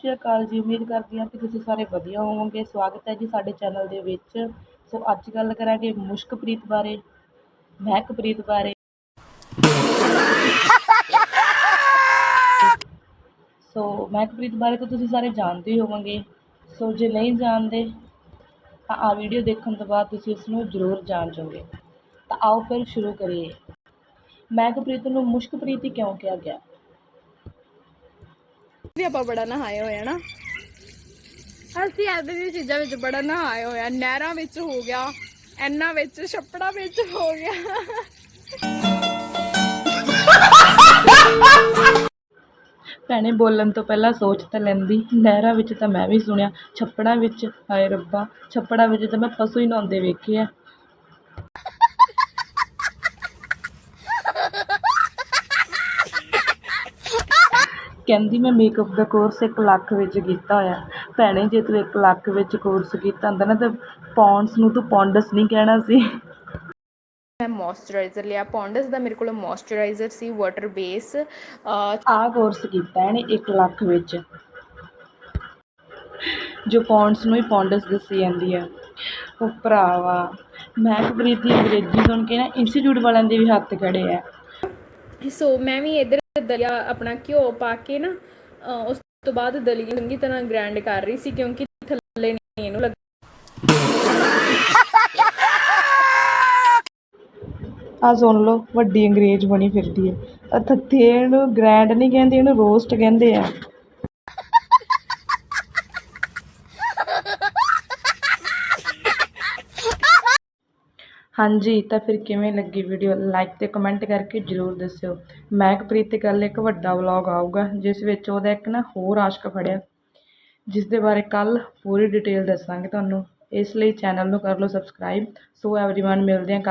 ਸਤਿ ਸ਼੍ਰੀ ਅਕਾਲ ਜੀ। ਉਮੀਦ ਕਰਦੀ ਹਾਂ ਕਿ ਤੁਸੀਂ ਸਾਰੇ ਵਧੀਆ ਹੋਵੋਗੇ। ਸਵਾਗਤ ਹੈ ਜੀ ਸਾਡੇ ਚੈਨਲ ਦੇ ਵਿੱਚ। ਸੋ ਅੱਜ ਗੱਲ ਕਰਾਂਗੇ ਮੁਸ਼ਕਪ੍ਰੀਤ ਬਾਰੇ, ਮਹਿਕਪ੍ਰੀਤ ਬਾਰੇ। ਸੋ ਮਹਿਕਪ੍ਰੀਤ ਬਾਰੇ ਤਾਂ ਤੁਸੀਂ ਸਾਰੇ ਜਾਣਦੇ ਹੀ ਹੋਵੋਗੇ। ਸੋ ਜੇ ਨਹੀਂ ਜਾਣਦੇ, ਤਾਂ ਆ ਵੀਡੀਓ ਦੇਖਣ ਤੋਂ ਬਾਅਦ ਤੁਸੀਂ ਉਸ ਨੂੰ ਜ਼ਰੂਰ ਜਾਣ ਜਾਓਗੇ ਤਾਂ ਆਓ ਫਿਰ ਸ਼ੁਰੂ ਕਰੀਏ। ਮਹਿਕਪ੍ਰੀਤ ਨੂੰ ਮੁਸ਼ਕਪ੍ਰੀਤ ਹੀ ਕਿਉਂ ਕਿਹਾ ਗਿਆ? ਵੀ ਆਪਾਂ ਬੜਾ ਨਹਾਏ ਹੋਏ ਆ ਨਾ। ਅਸੀਂ ਐਦਾਂ ਦੀਆਂ ਚੀਜ਼ਾਂ ਵਿੱਚ ਬੜਾ ਨਹਾਏ ਹੋਏ ਆ। ਨਹਿਰਾਂ ਵਿੱਚ ਹੋ ਗਿਆ, ਐਨਾ ਵਿੱਚ, ਛੱਪੜਾਂ ਵਿੱਚ ਹੋ ਗਿਆ। ਭੈਣੇ, ਬੋਲਣ ਤੋਂ ਪਹਿਲਾਂ ਸੋਚ ਤਾਂ ਲੈਂਦੀ, ਨਹਿਰਾਂ ਵਿੱਚ ਤਾਂ ਮੈਂ ਵੀ ਸੁਣਿਆ, ਛੱਪੜਾਂ ਵਿੱਚ, ਹਾਏ ਰੱਬਾ, ਛੱਪੜਾਂ ਵਿੱਚ ਤਾਂ ਮੈਂ ਪਸ਼ੂ ਹੀ ਨਹਾਉਂਦੇ ਵੇਖੇ ਆ। ਕਹਿੰਦੀ ਮੈਂ ਮੇਕਅਪ ਦਾ ਕੋਰਸ 1 ਲੱਖ ਵਿੱਚ ਕੀਤਾ ਹੋਇਆ। ਭੈਣੇ ਜੇ ਤੂੰ 1 ਲੱਖ ਵਿੱਚ ਕੋਰਸ ਕੀਤਾ ਹੁੰਦਾ ਨਾ ਤਾਂ ਪੌਂਡਸ ਨੂੰ ਤੂੰ ਪੌਂਡਸ ਨਹੀਂ ਕਹਿਣਾ ਸੀ। ਮੈਂ ਮੋਇਸਚਰਾਈਜ਼ਰ ਲਿਆ। ਪੌਂਡਸ ਦਾ ਮੇਰੇ ਕੋਲ ਮੋਇਸਚਰਾਈਜ਼ਰ ਸੀ ਵਾਟਰ ਬੇਸ ਆਹ ਕੋਰਸ ਕੀਤਾ ਇਹਨੇ 1 ਲੱਖ ਵਿੱਚ। ਜੋ ਪੌਂਡਸ ਨੂੰ ਹੀ ਪੌਂਡਸ ਦੱਸੀ ਜਾਂਦੀ ਆ। ਉਹ ਭਰਾਵਾ ਮਹਿਕਪ੍ਰੀਤ ਦੀ ਅੰਗਰੇਜ਼ੀ ਸੁਣ ਕੇ ਨਾ ਇੰਸਟੀਚਿਊਟ ਵਾਲਿਆਂ ਦੇ ਵੀ ਹੱਥ ਖੜੇ ਆ। ਸੋ ਮੈਂ ਵੀ ਇਧਰ ਦਲੀਆ ਆਪਣਾ ਘਿਓ ਪਾ ਕੇ ਨਾ ਉਸ ਤੋਂ ਬਾਅਦ ਦਲੀਆ ਚੰਗੀ ਤਰ੍ਹਾਂ ਗ੍ਰਾਈਂਡ ਕਰ ਰਹੀ ਸੀ ਕਿਉਂਕਿ ਥੱਲੇ ਨਹੀਂ ਇਹਨੂੰ ਲੱਗ ਆ ਸੁਣ ਲਓ, ਵੱਡੀ ਅੰਗਰੇਜ਼ ਬਣੀ ਫਿਰਦੀ ਹੈ। ਆ ਥੱਥੇ ਇਹਨੂੰ ਗ੍ਰੈਂਡ ਨਹੀਂ ਕਹਿੰਦੇ, ਇਹਨੂੰ ਰੋਸਟ ਕਹਿੰਦੇ ਆ। ਹਾਂਜੀ, ਤਾਂ ਫਿਰ ਕਿਵੇਂ ਲੱਗੀ ਵੀਡੀਓ ਲਾਈਕ ਤੇ ਕਮੈਂਟ ਕਰਕੇ ਜਰੂਰ ਦੱਸਿਓ। ਮਹਿਕਪ੍ਰੀਤ ਤੇ ਕੱਲ ਇੱਕ ਵੱਡਾ ਵਲੌਗ ਆਊਗਾ, ਜਿਸ ਵਿੱਚ ਉਹਦਾ ਇੱਕ ਨਾ ਹੋਰ ਆਸ਼ਕ ਫੜਿਆ। ਜਿਸ ਦੇ ਬਾਰੇ ਕੱਲ ਪੂਰੀ ਡਿਟੇਲ ਦੱਸਾਂਗੇ ਤੁਹਾਨੂੰ। ਇਸ ਲਈ ਚੈਨਲ ਨੂੰ ਕਰ ਲਓ ਸਬਸਕ੍ਰਾਈਬ ਸੋ ਐਵਰੀਵਨ ਮਿਲਦੇ ਹਾਂ ਕੱਲ੍ਹ।